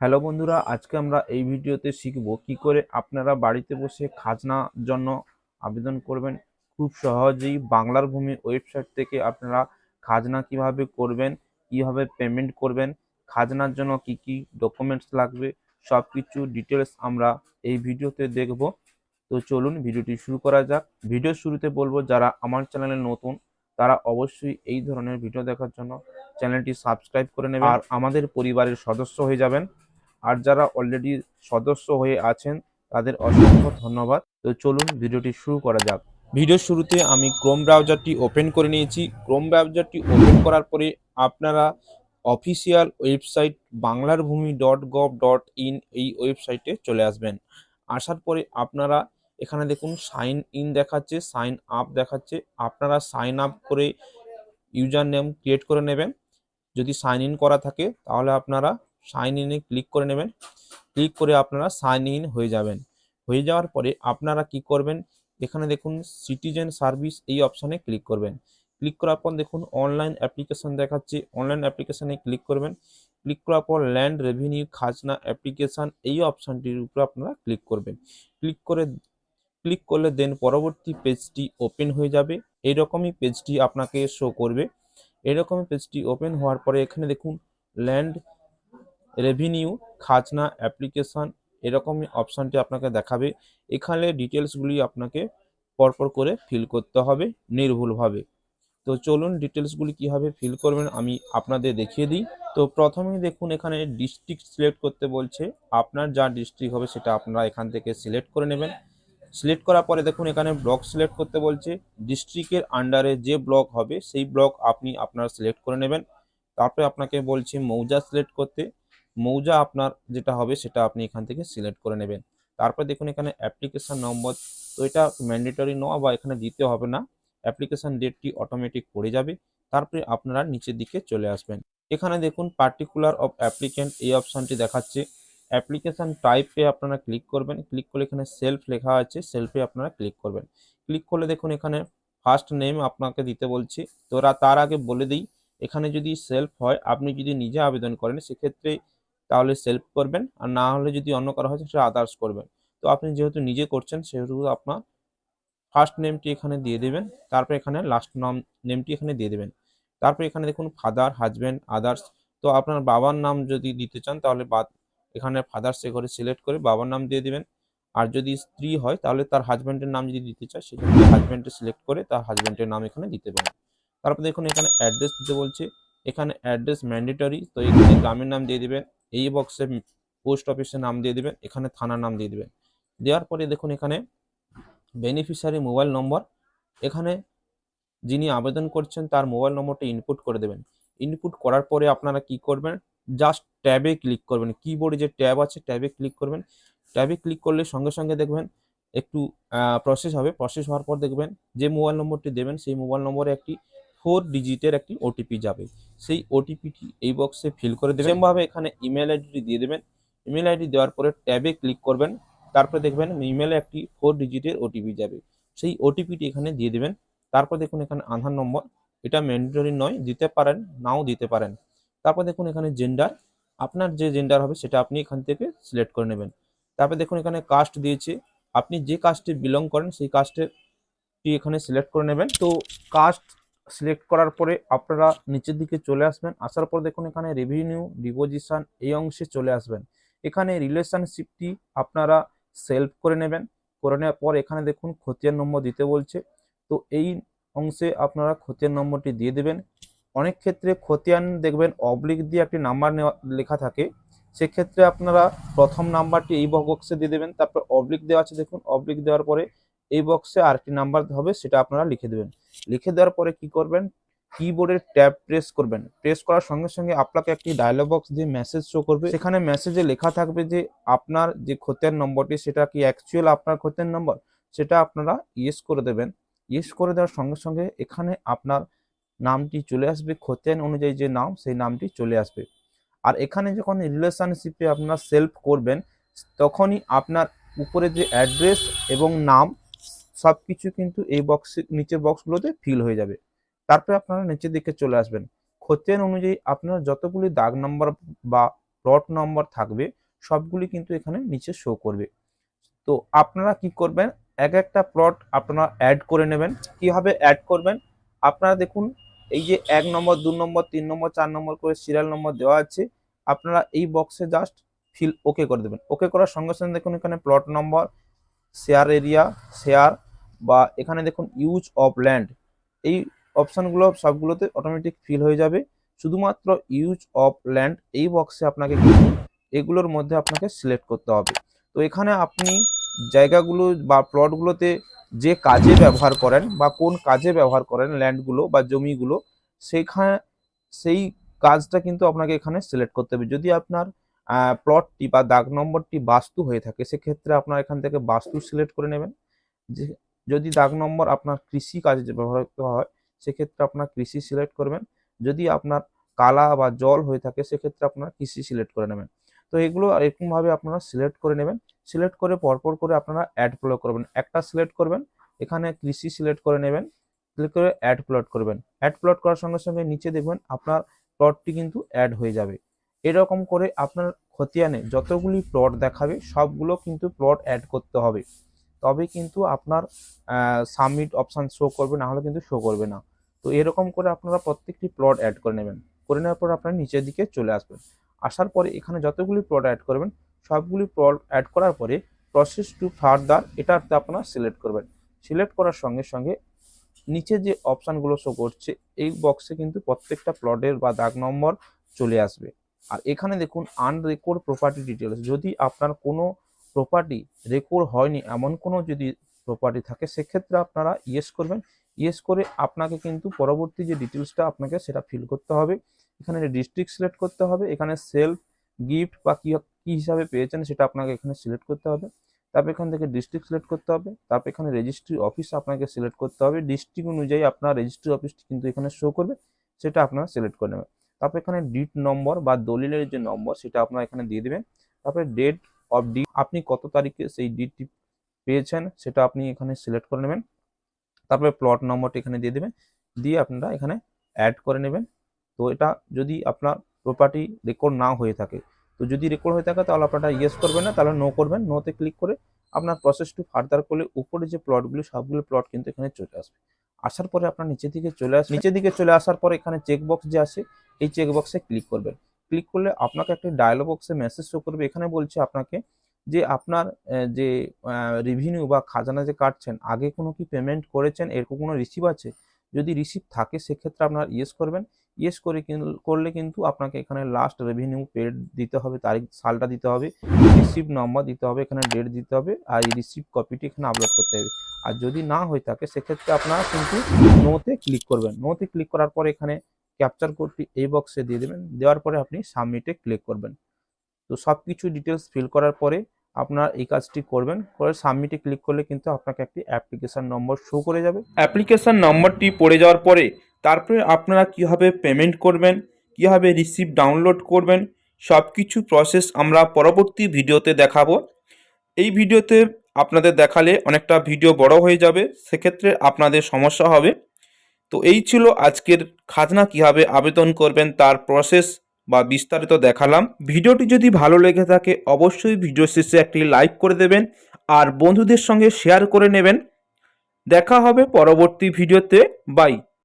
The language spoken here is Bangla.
হ্যালো বন্ধুরা আজকে আমরা এই ভিডিওতে শিখব কি করে আপনারা বাড়িতে বসে খাজনা জন্য আবেদন করবেন। খুব সহজেই বাংলার ভূমি ওয়েবসাইট থেকে আপনারা খাজনা কীভাবে করবেন কীভাবে পেমেন্ট করবেন খাজনার জন্য কি কি ডকুমেন্টস লাগবে সব কিছু ডিটেলস আমরা এই ভিডিওতে দেখব। তো চলুন ভিডিওটি শুরু করা যাক। ভিডিও শুরুতে বলব যারা আমার চ্যানেলে নতুন তারা অবশ্যই এই ধরনের ভিডিও দেখার জন্য চ্যানেলটি সাবস্ক্রাইব করে নেবেন আর আমাদের পরিবারের সদস্য হয়ে যাবেন। আর যারা অলরেডি সদস্য হয়ে আছেন, তাদের অসংখ্য ধন্যবাদ। তো চলুন ভিডিওটি শুরু করা যাক। ভিডিওর শুরুতে আমি ক্রোম ব্রাউজারটি ওপেন করে নিয়েছি। ক্রোম ব্রাউজারটি ওপেন করার পরে আপনারা অফিসিয়াল ওয়েবসাইট বাংলার ভূমি ডট গভ ডট ইন এই ওয়েবসাইটে চলে আসবেন। আসার পরে আপনারা এখানে দেখুন সাইন ইন দেখাচ্ছে সাইন আপ দেখাচ্ছে। আপনারা সাইন আপ করে ইউজার নেম ক্রিয়েট করে নেবেন। যদি সাইন ইন করা থাকে, তাহলে আপনারা সাইন ইনে ক্লিক করে নেবেন। ক্লিক করে আপনারা সাইন ইন হয়ে যাবেন। হয়ে যাওয়ার পরে আপনারা কি করবেন? এখানে দেখুন সিটিজেন সার্ভিস এই অপশানে ক্লিক করবেন। ক্লিক করার পর দেখুন অনলাইন অ্যাপ্লিকেশন দেখাচ্ছে। অনলাইন অ্যাপ্লিকেশানে ক্লিক করবেন। ক্লিক করার পর ল্যান্ড রেভিনিউ খাজনা অ্যাপ্লিকেশান এই অপশানটির উপরে আপনারা ক্লিক করবেন। ক্লিক করে ক্লিক করলে দেন পরবর্তী পেজটি ওপেন হয়ে যাবে। এইরকমই পেজটি আপনাকে শো করবে। এরকমই পেজটি ওপেন হওয়ার পরে এখানে দেখুন ল্যান্ড রেভিনিউ খাজনা অ্যাপ্লিকেশান এরকমই অপশানটি আপনাকে দেখাবে। এখানে ডিটেলসগুলি আপনাকে পরপর করে ফিল করতে হবে নির্ভুলভাবে। তো চলুন ডিটেলসগুলি কীভাবে ফিল করবেন আমি আপনাদের দেখিয়ে দিই। তো প্রথমেই দেখুন এখানে ডিস্ট্রিক্ট সিলেক্ট করতে বলছে। আপনার যা ডিস্ট্রিক্ট হবে সেটা আপনারা এখান থেকে সিলেক্ট করে নেবেন। সিলেক্ট করার পরে দেখুন এখানে ব্লক সিলেক্ট করতে বলছে। ডিস্ট্রিক্টের আন্ডারে যে ব্লক হবে, সেই ব্লক আপনি আপনার সিলেক্ট করে নেবেন। তারপরে আপনাকে বলছে মৌজা সিলেক্ট করতে। মৌজা আপনার যেটা হবে সেটা আপনি এখান থেকে সিলেক্ট করে নেবেন। তারপর দেখুন এখানে অ্যাপ্লিকেশান নম্বর তো এটা ম্যান্ডেটরি নয় বা এখানে দিতে হবে না। অ্যাপ্লিকেশান ডেটটি অটোমেটিক পড়ে যাবে, তারপরে আপনারা নিচের দিকে চলে আসবেন। এখানে দেখুন পার্টিকুলার অফ অ্যাপ্লিক্যান্ট এই অপশানটি দেখাচ্ছে। অ্যাপ্লিকেশান টাইপে আপনারা ক্লিক করবেন ক্লিক করলে এখানে সেলফ লেখা আছে সেলফে আপনারা ক্লিক করবেন। ক্লিক করলে দেখুন এখানে ফার্স্ট নেম আপনাকে দিতে বলছে। তোরা তার আগে বলে দিই, এখানে যদি সেলফ হয়, আপনি যদি নিজে আবেদন করেন, সেক্ষেত্রে তাহলে সেলফ করবেন আর না হলে যদি অন্য কারও হয় সেটা আদার্স করবেন। তো আপনি যেহেতু নিজে করছেন সেহেতু আপনার ফার্স্ট নেমটি এখানে দিয়ে দেবেন, তারপর এখানে লাস্ট নাম নেমটি এখানে দিয়ে দেবেন। তারপর এখানে দেখুন ফাদার হাজব্যান্ড আদার্স তো আপনার বাবার নাম যদি দিতে চান তাহলে এখানে ফাদার্সে করে সিলেক্ট করে বাবার নাম দিয়ে দিবেন। আর যদি স্ত্রী হয় তাহলে তার হাজব্যান্ডের নাম যদি দিতে চায় সেক্ষেত্রে হাজব্যান্ডে সিলেক্ট করে তার হাজব্যান্ডের নাম এখানে দিতে পারেন। তারপর দেখুন এখানে অ্যাড্রেস দিতে বলছে, এখানে অ্যাড্রেস ম্যান্ডেটরি তো এখানে গ্রামের নাম দিয়ে দিবেন। এই বক্সে পোস্ট অফিসের নাম দিয়ে দিবেন, এখানে থানার নাম দিয়ে দিবেন। দেওয়ার পরে দেখুন এখানে বেনিফিশিয়ারি মোবাইল নম্বর এখানে যিনি আবেদন করছেন তার মোবাইল নম্বরটা ইনপুট করে দেবেন। ইনপুট করার পরে আপনারা কি করবেন? জাস্ট ট্যাবে ক্লিক করবেন। কিবোর্ডে যে ট্যাব আছে ট্যাবে ক্লিক করবেন। ট্যাবে ক্লিক করলে সঙ্গে সঙ্গে দেখবেন একটু প্রসেস হবে। প্রসেস হওয়ার পর দেখবেন যে মোবাইল নম্বরটি দেবেন, সেই মোবাইল নম্বরে একটি ফোর ডিজিটের একটি ওটিপি যাবে। সেই ওটিপিটি এই বক্সে ফিল করে দেবেন। সেমভাবে এখানে ইমেল আইডিটি দিয়ে দেবেন। ইমেল আইডি দেওয়ার পরে ট্যাবে ক্লিক করবেন। তারপরে দেখবেন ইমেলে একটি ফোর ডিজিটের ওটিপি যাবে। সেই ওটিপিটি এখানে দিয়ে দেবেন। তারপর দেখুন এখানে আধার নম্বর। এটা ম্যান্ডেটরি নয়, দিতে পারেন, নাও দিতে পারেন। তারপর দেখুন এখানে জেন্ডার আপনার যে জেন্ডার হবে সেটা আপনি এখান থেকে সিলেক্ট করে নেবেন। তারপর দেখুন এখানে কাস্ট দিয়েছে। আপনি যে কাস্টে বিলং করেন, সেই কাস্টেরটি এখানে সিলেক্ট করে নেবেন। তো কাস্ট সিলেক্ট করার পরে আপনারা নিচের দিকে চলে আসবেন। আসার পর দেখুন এখানে রেভিনিউ ডিপোজিশন এই অংশে চলে আসবেন। এখানে রিলেশনশিপটি আপনারা সেলফ করে নেবেন। করে নেওয়ার পর এখানে দেখুন খতিয়ান নম্বর দিতে বলছে। তো এই অংশে আপনারা খতিয়ান নম্বরটি দিয়ে দেবেন। অনেক ক্ষেত্রে খতিয়ান দেখবেন অবলিক দিয়ে একটি নাম্বার লেখা থাকে। সেক্ষেত্রে আপনারা প্রথম নাম্বারটি এই বক্সে দিয়ে দেবেন। তারপর অবলিক দেওয়া আছে দেখুন। অবলিক দেওয়ার পরে এই বক্সে আরেকটি নাম্বার হবে, সেটা আপনারা লিখে দেবেন। লিখে দেওয়ার পরে কি করবেন? কিবোর্ডের ট্যাব প্রেস করবেন। প্রেস করার সঙ্গে সঙ্গে আপনাকে একটি ডায়লগ বক্স দিয়ে মেসেজ শো করবে। সেখানে মেসেজে লেখা থাকবে যে, আপনার যে খতিয়ান নম্বরটি সেটা কি অ্যাকচুয়াল আপনার খতিয়ান নম্বর সেটা আপনারা ইয়েস করে দেবেন। ইয়েস করে দেওয়ার সঙ্গে সঙ্গে এখানে আপনার নামটি চলে আসবে খতিয়ান অনুযায়ী যে নাম, সেই নামটি চলে আসবে। আর এখানে যখন রিলেশনশিপে আপনারা সেলফ করবেন, তখনই আপনার উপরে যে অ্যাড্রেস এবং নাম সব কিছু কিন্তু এই বক্সে নিচের বক্সগুলোতে ফিল হয়ে যাবে। তারপরে আপনারা নিচের দিকে চলে আসবেন। খতিয়ান অনুযায়ী আপনার যতগুলি দাগ নাম্বার বা প্লট নম্বর থাকবে, সবগুলি কিন্তু এখানে নিচে শো করবে। তো আপনারা কি করবেন? এক একটা প্লট আপনারা অ্যাড করে নেবেন। কীভাবে অ্যাড করবেন? আপনারা দেখুন, এই যে এক নম্বর দু নম্বর তিন নম্বর চার নম্বর করে সিরিয়াল নম্বর দেওয়া আছে। আপনারা এই বক্সে জাস্ট ফিল ওকে করে দেবেন। ওকে করার সঙ্গে সঙ্গে দেখুন এখানে plot number share area share বা এখানে দেখুন ইউজ অফ ল্যান্ড এই অপশানগুলো সবগুলোতে অটোমেটিক ফিল হয়ে যাবে। শুধুমাত্র ইউজ অফ ল্যান্ড এই বক্সে আপনাকে কিন্তু এগুলোর মধ্যে আপনাকে সিলেক্ট করতে হবে। তো এখানে আপনি জায়গাগুলো বা প্লটগুলোতে যে কাজে ব্যবহার করেন বা কোন কাজে ব্যবহার করেন ল্যান্ডগুলো বা জমিগুলো সেইখানে সেই কাজটা কিন্তু আপনাকে এখানে সিলেক্ট করতে হবে। যদি আপনার প্লটটি বা দাগ নম্বরটি বাস্তু হয়ে থাকে, সেক্ষেত্রে আপনার এখান থেকে বাস্তু সিলেক্ট করে নেবেন। যে যদি দাগ নম্বর আপনার কৃষি কাজে করতে হয়, সেক্ষেত্রে আপনার কৃষি সিলেক্ট করবেন। যদি আপনার কালা বা জল হয়ে থাকে, সেক্ষেত্রে আপনার কৃষি সিলেক্ট করে নেবেন। তো এগুলো এরকমভাবে আপনারা সিলেক্ট করে নেবেন। সিলেক্ট করে পরপর করে আপনারা অ্যাড প্লট করবেন। একটা সিলেক্ট করবেন, এখানে কৃষি সিলেক্ট করে নেবেন ক্লিক করে অ্যাড প্লট করবেন। অ্যাড প্লট করার সঙ্গে সঙ্গে নিচে দেখবেন আপনার প্লটটি কিন্তু অ্যাড হয়ে যাবে। এরকম করে আপনার খতিয়ানে যতগুলি প্লট দেখাবে, সবগুলো কিন্তু প্লট অ্যাড করতে হবে। তবে কিন্তু আপনার সাবমিট অপশান শো করবে, না হলে কিন্তু শো করবে না। তো এরকম করে আপনারা প্রত্যেকটি প্লট অ্যাড করে নেবেন। করে নেওয়ার পর আপনারা নিচের দিকে চলে আসবেন। আসার পরে এখানে যতগুলি প্লট অ্যাড করবেন, সবগুলি প্লট অ্যাড করার পরে প্রসেস টু ফার্দার এটাতে আপনারা সিলেক্ট করবেন। সিলেক্ট করার সঙ্গে সঙ্গে নিচে যে অপশানগুলো শো করছে, এই বক্সে কিন্তু প্রত্যেকটা প্লটের বা দাগ নম্বর চলে আসবে। আর এখানে দেখুন আনরেকর্ড প্রপার্টি ডিটেলস যদি আপনার কোনো প্রপার্টি রেকর্ড হয়নি, এমন কোনো যদি প্রপার্টি থাকে, সেক্ষেত্রে আপনারা ইয়েস করবেন। ইয়েস করে আপনাকে কিন্তু পরবর্তী যে ডিটেলসটা আপনাকে সেটা ফিল করতে হবে। এখানে ডিস্ট্রিক্ট সিলেক্ট করতে হবে, এখানে সেলফ গিফট বা কী কী হিসাবে পেয়েছেন সেটা আপনাকে এখানে সিলেক্ট করতে হবে। তারপর এখান থেকে ডিস্ট্রিক্ট সিলেক্ট করতে হবে, তারপর এখানে রেজিস্ট্রি অফিস আপনাকে সিলেক্ট করতে হবে। ডিস্ট্রিক্ট অনুযায়ী আপনার রেজিস্ট্রি অফিসটি কিন্তু এখানে শো করবে, সেটা আপনারা সিলেক্ট করে নেবেন। তারপর এখানে ডিট নম্বর বা দলিলের যে নম্বর সেটা আপনারা এখানে দিয়ে দেবেন। তারপরে ডেট অফ ডি আপনি কত তারিখে সেই ডিটটি পেয়েছেন সেটা আপনি এখানে সিলেক্ট করে নেবেন। তারপরে প্লট নম্বরটা এখানে দিয়ে দেবেন। দিয়ে আপনারা এখানে অ্যাড করে নেবেন। তো এটা যদি আপনার প্রপার্টি রেকর্ড না হয়ে থাকে। তো যদি রেকর্ড হয়ে থাকে তাহলে আপনারা ইয়েস করবেন না, তাহলে নো করবেন। নোতে ক্লিক করে আপনার প্রসেস টু ফার্দার করলে উপরে যে প্লটগুলি সবগুলো প্লট কিন্তু এখানে চলে আসবে। আসার পরে আপনার নিচের দিকে চলে আস নিচের দিকে চলে আসার পরে এখানে চেক বক্স যে আছে, এই চেক বক্সে ক্লিক করবেন। ক্লিক করলে আপনাকে একটা ডায়লগ বক্সে মেসেজ শো করবে। এখানে বলছে আপনাকে যে আপনার যে রেভিনিউ বা খাজানা যে কাটছেন, আগে কোনো কি পেমেন্ট করেছেন? এরকম কোনো রিসিভ আছে? যদি রিসিভ থাকে, সেক্ষেত্রে আপনার ইয়েস করবেন। ইয়েস করে করলে কিন্তু আপনাকে এখানে লাস্ট রেভিনিউ পেড দিতে হবে, তারিখ, সালটা দিতে হবে রিসিভ নম্বর দিতে হবে, এখানে ডেট দিতে হবে, আর এই রিসিভ কপিটি এখানে আপলোড করতে হবে। আর যদি না হয়ে থাকে, সেক্ষেত্রে আপনারা কিন্তু নোতে ক্লিক করবেন। নোতে ক্লিক করার পর এখানে ক্যাপচার কোডটি এই বক্সে দিয়ে দেবেন। দেওয়ার পরে আপনি সাবমিটে ক্লিক করবেন। তো সব কিছু ডিটেলস ফিল করার পরে আপনার এই কাজটি করবেন। করে সাবমিটে ক্লিক করলে কিন্তু আপনাকে একটি অ্যাপ্লিকেশন নম্বর শো করে যাবে। অ্যাপ্লিকেশন নম্বরটি পড়ে যাওয়ার পরে তারপরে আপনারা কীভাবে পেমেন্ট করবেন, কীভাবে রিসিপ্ট ডাউনলোড করবেন সব কিছু প্রসেস আমরা পরবর্তী ভিডিওতে দেখাবো। এই ভিডিওতে আপনাদের দেখালে অনেকটা ভিডিও বড় হয়ে যাবে। সেক্ষেত্রে আপনাদের সমস্যা হবে। তো এই ছিল আজকের খাজনা, কীভাবে আবেদন করবেন, তার প্রসেস বা বিস্তারিত দেখালাম। ভিডিওটি যদি ভালো লেগে থাকে, অবশ্যই ভিডিও শেষে একটি লাইক করে দেবেন আর বন্ধুদের সঙ্গে শেয়ার করে নেবেন। দেখা হবে পরবর্তী ভিডিওতে। বাই